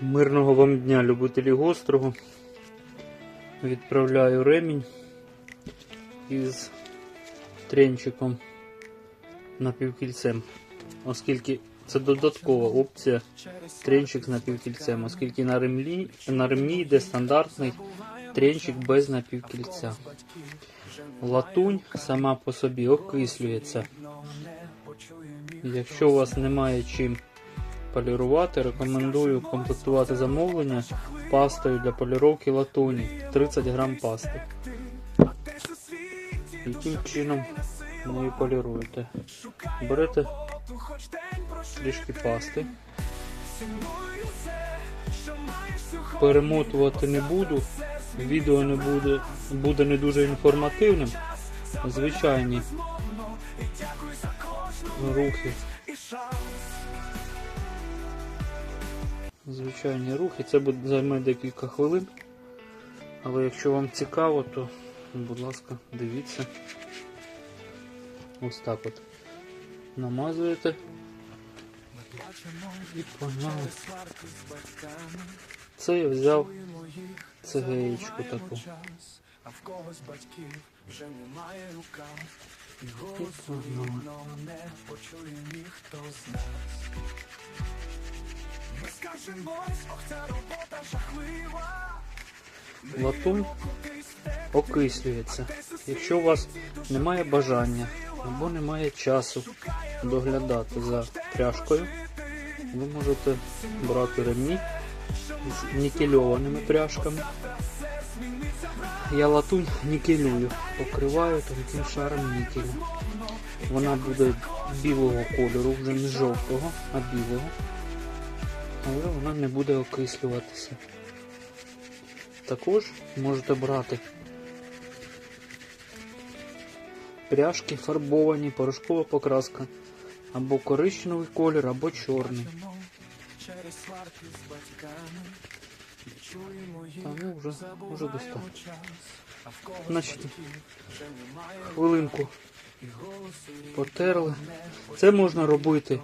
Мирного вам дня, любителі гострого. Відправляю ремінь із тренчиком напівкільцем, оскільки це додаткова опція тренчик з напівкільцем, оскільки на ремні, на ремні йде стандартний тренчик без напівкільця. Латунь сама по собі окислюється. Якщо у вас немає чим полірувати, рекомендую комплектувати замовлення пастою для поліровки латуні 30 грам пасти. Яким чином нею поліруєте? Берете трішки пасти. Перемотувати не буду. Відео не буде, буде не дуже інформативним. Звичайні рухи. Звичайні рухи. Це буде займе декілька хвилин. Але якщо вам цікаво, то, будь ласка, дивіться. Ось так от. Намазуєте. І погнали. Це я взяв цегеєчку таку. А в когось батьків вже немає рукав, і І голосу не почує ніхто з нас. Ми скажемось, ох, ця робота жахлива. Латунь окислюється. Якщо у вас немає бажання або немає часу доглядати за пряжкою, ви можете брати ремні з нікельованими пряжками. Я латунь нікелюю, покриваю тонким шаром нікелю. Вона буде білого кольору, вже не жовтого, а білого. Але вона не буде окислюватися. Також можете брати пряжки фарбовані, порошкова покраска, або коричневий колір, або чорний. Та ну вже, вже достатньо. Значить, хвилинку потерли. Це можна робити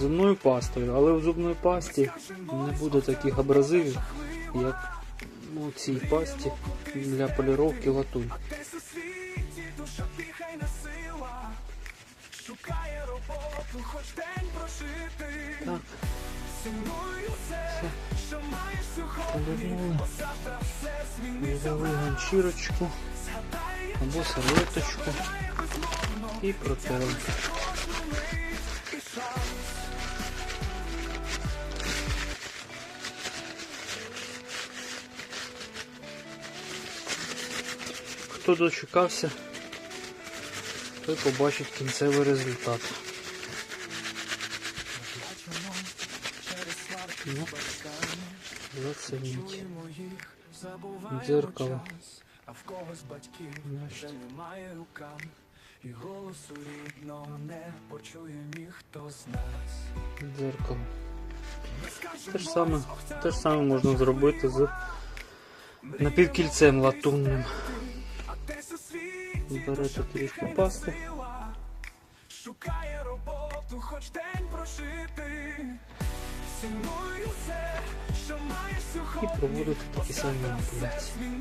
зубною пастою, але в зубної пасті не буде таких абразивів, як у цій пасті для поліровки латунь. Так, полірнули, взяли ганчірочку або серветочку і протерли. Хто дочекався, той побачить кінцевий результат. Ну, зацініть. Дзеркало. А в когось батьків вже немає рукав, і голосу рідного не почує ніхто з нас. Дзеркало. Те ж саме, те ж саме можна зробити з напівкільцем латунним. Берете трішки пасти, шукає роботу, хоч день прожити. Цінуй усе, що маєш і проводити такі самі маніпуляції.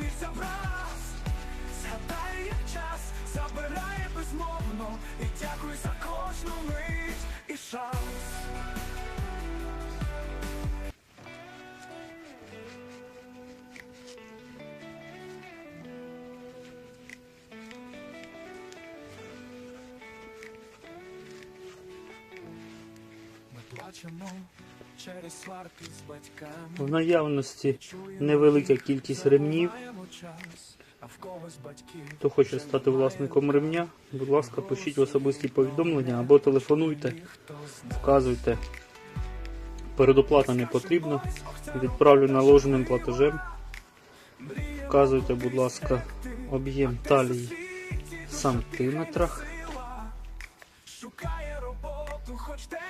В наявності невелика кількість ремнів. Хто хоче стати власником ремня, будь ласка, пишіть в особисті повідомлення або телефонуйте, вказуйте. Передоплата не потрібна. Відправлю наложеним платежем. Вказуйте, будь ласка, об'єм талії в сантиметрах.